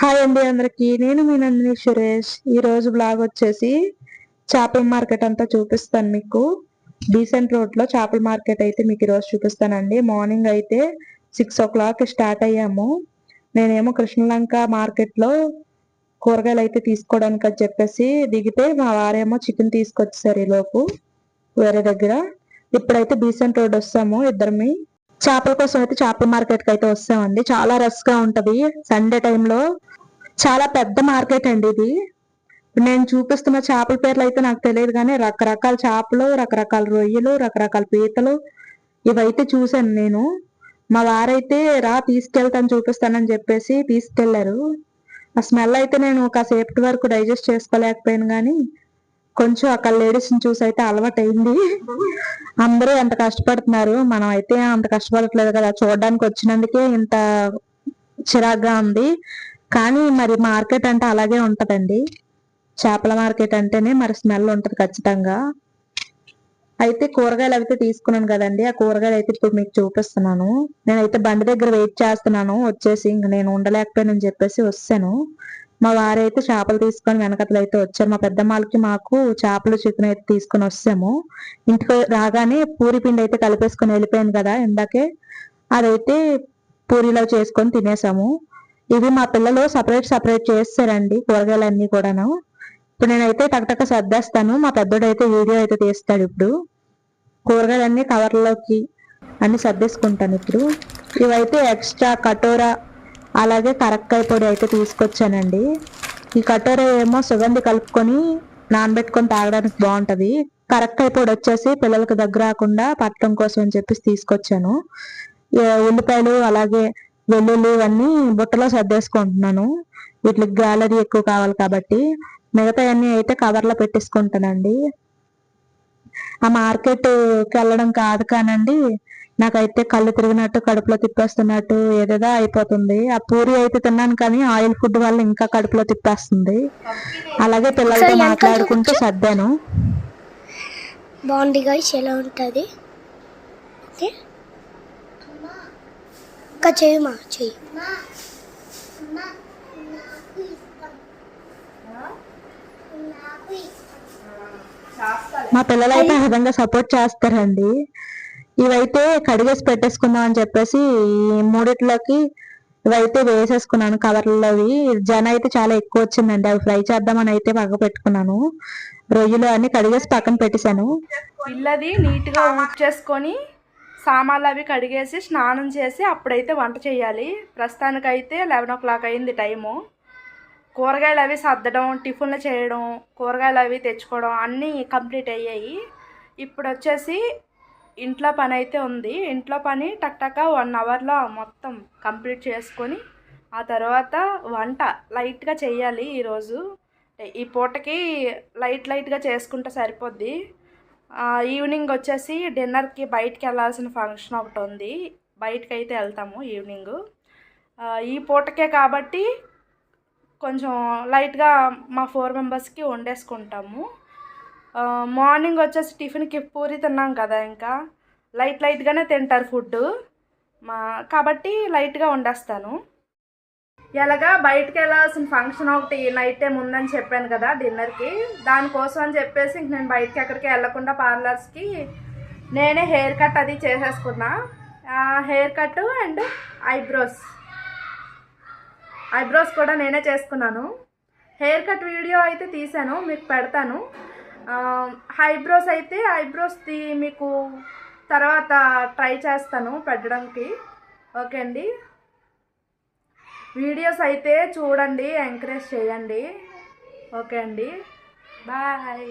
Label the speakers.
Speaker 1: Hi అండి అందరికి. నేను మీ నందిని సురేష్. ఈరోజు బ్లాగ్ వచ్చేసి చేపల మార్కెట్ అంతా చూపిస్తాను మీకు. డీసెంట్ రోడ్లో చేపల మార్కెట్ అయితే మీకు ఈరోజు చూపిస్తానండి. మార్నింగ్ అయితే సిక్స్ ఓ క్లాక్ స్టార్ట్ అయ్యాము. నేనేమో కృష్ణలంక మార్కెట్లో కూరగాయలు అయితే తీసుకోవడానికి అని చెప్పేసి దిగితే మా వారేమో చికెన్ తీసుకొచ్చేసారు ఈ లోపు వేరే దగ్గర. ఇప్పుడైతే డీసెంట్ రోడ్ వస్తాము ఇద్దరిమి. చేపల కోసం అయితే చేపల మార్కెట్కి అయితే వస్తామండి. చాలా రష్గా ఉంటది. సండే టైంలో చాలా పెద్ద మార్కెట్ అండి ఇది. నేను చూపిస్తున్న చేపల పేర్లు అయితే నాకు తెలియదు కానీ రకరకాల చేపలు రకరకాల రొయ్యలు రకరకాల పీతలు ఇవైతే చూసాను నేను. మా వారైతే రా తీసుకెళ్తాను చూపిస్తానని చెప్పేసి తీసుకెళ్ళారు. ఆ స్మెల్ అయితే నేను కాసేపటి వరకు డైజెస్ట్ చేసుకోలేకపోయాను కానీ కొంచెం అక్కడ లేడీస్ చూసి అయితే అలవాటు అయింది అందరూ ఎంత కష్టపడుతున్నారు? మనం అయితే అంత కష్టపడట్లేదు కదా. చూడడానికి వచ్చినందుకే ఇంత చిరాగ్గా ఉంది. కానీ మరి మార్కెట్ అంటే అలాగే ఉంటదండి. చేపల మార్కెట్ అంటేనే మరి స్మెల్ ఉంటది ఖచ్చితంగా. అయితే కూరగాయలు అయితే తీసుకున్నాను కదండి. ఆ కూరగాయలు అయితే ఇప్పుడు మీకు చూపిస్తున్నాను. నేనైతే బండి దగ్గర వెయిట్ చేస్తున్నాను. వచ్చేసి ఇంక నేను ఉండలేకపోయానని చెప్పేసి వస్తాను మా వారైతే చేపలు తీసుకొని వెనకతలు అయితే వచ్చారు. మా పెద్దమ్మాలకి మాకు చేపలు చికెన్ అయితే తీసుకొని వస్తాము ఇంటికి రాగానే పూరి పిండి అయితే కలిపేసుకొని వెళ్ళిపోయింది కదా ఇందాకే. అదైతే పూరిలో చేసుకొని తినేసాము. ఇవి మా పిల్లలు సపరేట్ సపరేట్ చేస్తారండి కూరగాయలన్నీ కూడాను. ఇప్పుడు నేనైతే టక్టక్క సర్దేస్తాను. మా పెద్దోడైతే వీడియో అయితే తీస్తాడు ఇప్పుడు. కూరగాయలన్నీ కవర్లోకి అన్ని సర్దేసుకుంటాను ఇప్పుడు. ఇవైతే ఎక్స్ట్రా కటోరా అలాగే కరక్కాయ పొడి అయితే తీసుకొచ్చానండి. ఈ కటోరా ఏమో సుగంధి కలుపుకొని నానబెట్టుకొని తాగడానికి బాగుంటుంది. కరక్కాయ పొడి వచ్చేసి పిల్లలకు దగ్గర రాకుండా పట్టడం కోసం అని చెప్పేసి తీసుకొచ్చాను. ఉల్లిపాయలు అలాగే వెల్లుల్లి ఇవన్నీ బుట్టలో సర్దేసుకుంటున్నాను. వీటికి గ్యాలరీ ఎక్కువ కావాలి కాబట్టి మిగతా అన్ని అయితే కవర్లో పెట్టేసుకుంటానండి. ఆ మార్కెట్కి వెళ్ళడం కాదు కానండి నాకైతే కళ్ళు తిరిగినట్టు కడుపులో తిప్పేస్తున్నట్టు ఏదేదో అయిపోతుంది. ఆ పూరి అయితే తిన్నాను కానీ ఆయిల్ ఫుడ్ వల్ల ఇంకా కడుపులో తిప్పేస్తుంది. అలాగే పిల్లలతో మాట్లాడుకుంటూ సర్దాను.
Speaker 2: బాగుంది ఎలా ఉంటుంది? ఓకే. ఇంకా చేయమా చెయ్యి.
Speaker 1: మా పిల్లలు అయితే ఆ విధంగా సపోర్ట్ చేస్తారండి. ఇవైతే కడిగేసి పెట్టేసుకుందాం అని చెప్పేసి మూడిట్లోకి ఇవైతే వేసేసుకున్నాను కవర్లవి. జన అయితే చాలా ఎక్కువ వచ్చిందండి. అవి ఫ్రై చేద్దామని అయితే పక్క పెట్టుకున్నాను. రొయ్యలు అన్ని కడిగేసి పక్కన పెట్టేశాను.
Speaker 3: ఇల్లది నీట్గా చేసుకొని సామాన్లు అవి కడిగేసి స్నానం చేసి అప్పుడైతే వంట చేయాలి. ప్రస్తుతానికైతే లెవెన్ ఓ క్లాక్ అయింది టైము. కూరగాయలు అవి సర్దడం టిఫిన్లు చేయడం కూరగాయలు అవి తెచ్చుకోవడం అన్నీ కంప్లీట్ అయ్యాయి. ఇప్పుడు వచ్చేసి ఇంట్లో పని అయితే ఉంది. ఇంట్లో పని టక్ వన్ అవర్లో మొత్తం కంప్లీట్ చేసుకొని ఆ తర్వాత వంట లైట్గా చేయాలి ఈరోజు. ఈ పూటకి లైట్ లైట్గా చేసుకుంటే సరిపోద్ది. ఈవినింగ్ వచ్చేసి డిన్నర్కి బయటికి వెళ్ళాల్సిన ఫంక్షన్ ఒకటి ఉంది. బయటకు అయితే వెళ్తాము ఈవినింగ్ ఈ పూటకే కాబట్టి కొంచెం లైట్గా మా ఫోర్ మెంబర్స్కి వండేసుకుంటాము. మార్నింగ్ వచ్చేసి టిఫిన్కి పూరి తిన్నాం కదా ఇంకా. లైట్ లైట్గానే తింటారు ఫుడ్. మా కాబట్టి లైట్గా వండేస్తాను. ఎలాగా బయటకు వెళ్ళాల్సిన ఫంక్షన్ ఒకటి నైట్ టైం ఉందని చెప్పాను కదా డిన్నర్కి. దానికోసం అని చెప్పేసి ఇంక నేను బయటకి ఎక్కడికి వెళ్ళకుండా పార్లర్స్కి నేనే హెయిర్ కట్ అది చేసేసుకున్నా. Hair cut and eyebrows. Eyebrows కూడా నేనే చేసుకున్నాను. హెయిర్ కట్ వీడియో అయితే తీసాను మీకు పెడతాను. ఐబ్రోస్ అయితే ఐబ్రోస్ది మీకు తర్వాత ట్రై చేస్తాను పెట్టడానికి. ఓకే అండి. వీడియోస్ అయితే చూడండి ఎంకరేజ్ చేయండి. ఓకే అండి. బాయ్.